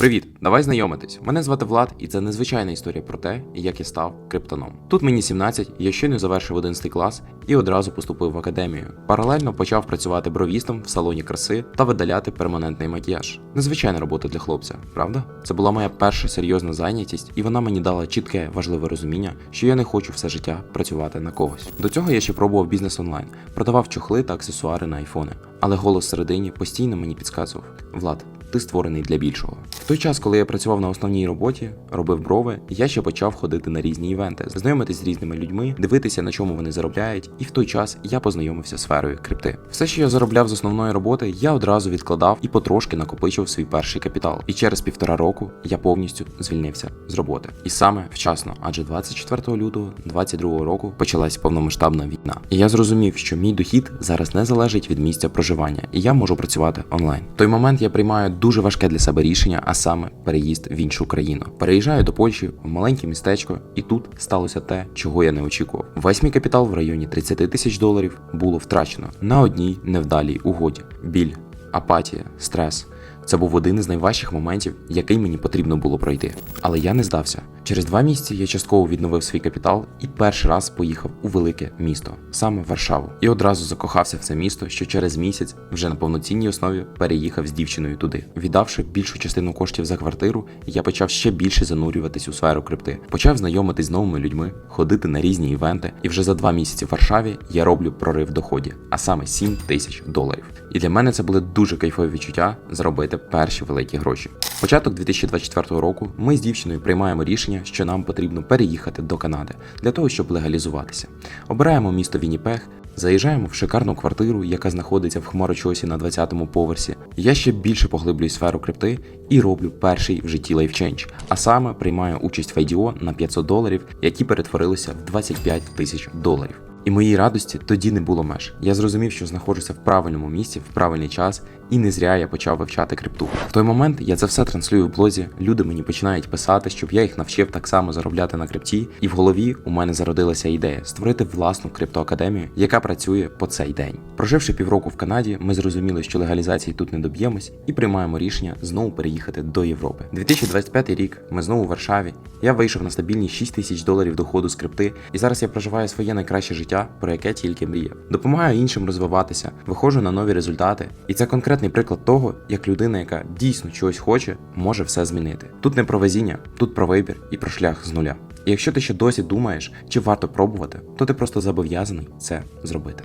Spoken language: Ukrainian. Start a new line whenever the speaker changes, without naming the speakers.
Привіт, давай знайомитись. Мене звати Влад, і це незвичайна історія про те, як я став криптоном. Тут мені 17, я щойно завершив 11 клас і одразу поступив в академію. Паралельно почав працювати бровістом в салоні краси та видаляти перманентний макіяж. Незвичайна робота для хлопця, правда? Це була моя перша серйозна зайнятість, і вона мені дала чітке важливе розуміння, що я не хочу все життя працювати на когось. До цього я ще пробував бізнес онлайн, продавав чохли та аксесуари на айфони. Але голос всередині постійно мені підказував: Влад, ти створений для більшого. В той час, коли я працював на основній роботі, робив брови, я ще почав ходити на різні івенти, знайомитись з різними людьми, дивитися на чому вони заробляють, і в той час я познайомився з сферою крипти. Все, що я заробляв з основної роботи, я одразу відкладав і потрошки накопичив свій перший капітал. І через півтора року я повністю звільнився з роботи. І саме вчасно, адже 24 лютого 22 року почалась повномасштабна війна. І я зрозумів, що мій дохід зараз не залежить від місця проживання, і я можу працювати онлайн. В той момент я приймаю дуже важке для себе рішення, а саме переїзд в іншу країну. Переїжджаю до Польщі в маленьке містечко, і тут сталося те, чого я не очікував. Весь мій капітал в районі 30 тисяч доларів було втрачено на одній невдалій угоді. Біль, апатія, стрес. Це був один із найважчих моментів, який мені потрібно було пройти. Але я не здався. Через два місяці я частково відновив свій капітал і перший раз поїхав у велике місто, саме Варшаву. І одразу закохався в це місто, що через місяць вже на повноцінній основі переїхав з дівчиною туди. Віддавши більшу частину коштів за квартиру, я почав ще більше занурюватись у сферу крипти. Почав знайомитись з новими людьми, ходити на різні івенти. І вже за два місяці в Варшаві я роблю прорив в доході, а саме 7 тисяч доларів. І для мене це були дуже кайфові відчуття заробити перші великі гроші. Початок 2024 року ми з дівчиною приймаємо рішення, що нам потрібно переїхати до Канади для того, щоб легалізуватися. Обираємо місто Вінніпех, заїжджаємо в шикарну квартиру, яка знаходиться в хмарочосі на 20-му поверсі. Я ще більше поглиблюю сферу крипти і роблю перший в житті лайфченж, а саме приймаю участь в IDO на 500 доларів, які перетворилися в 25 тисяч доларів. І моїй радості тоді не було меж. Я зрозумів, що знаходжуся в правильному місці в правильний час, і не зря я почав вивчати крипту. В той момент я це все транслюю в блозі. Люди мені починають писати, щоб я їх навчив так само заробляти на крипті. І в голові у мене зародилася ідея створити власну криптоакадемію, яка працює по цей день. Проживши півроку в Канаді, ми зрозуміли, що легалізації тут не доб'ємось, і приймаємо рішення знову переїхати до Європи. 2025 рік. Ми знову в Варшаві. Я вийшов на стабільні 6 тисяч доларів доходу з крипти, і зараз я проживаю своє найкраще життя, про яке тільки мріяв. Допомагаю іншим розвиватися, виходжу на нові результати. І це конкретний приклад того, як людина, яка дійсно чогось хоче, може все змінити. Тут не про везіння, тут про вибір і про шлях з нуля. І якщо ти ще досі думаєш, чи варто пробувати, то ти просто зобов'язаний це зробити.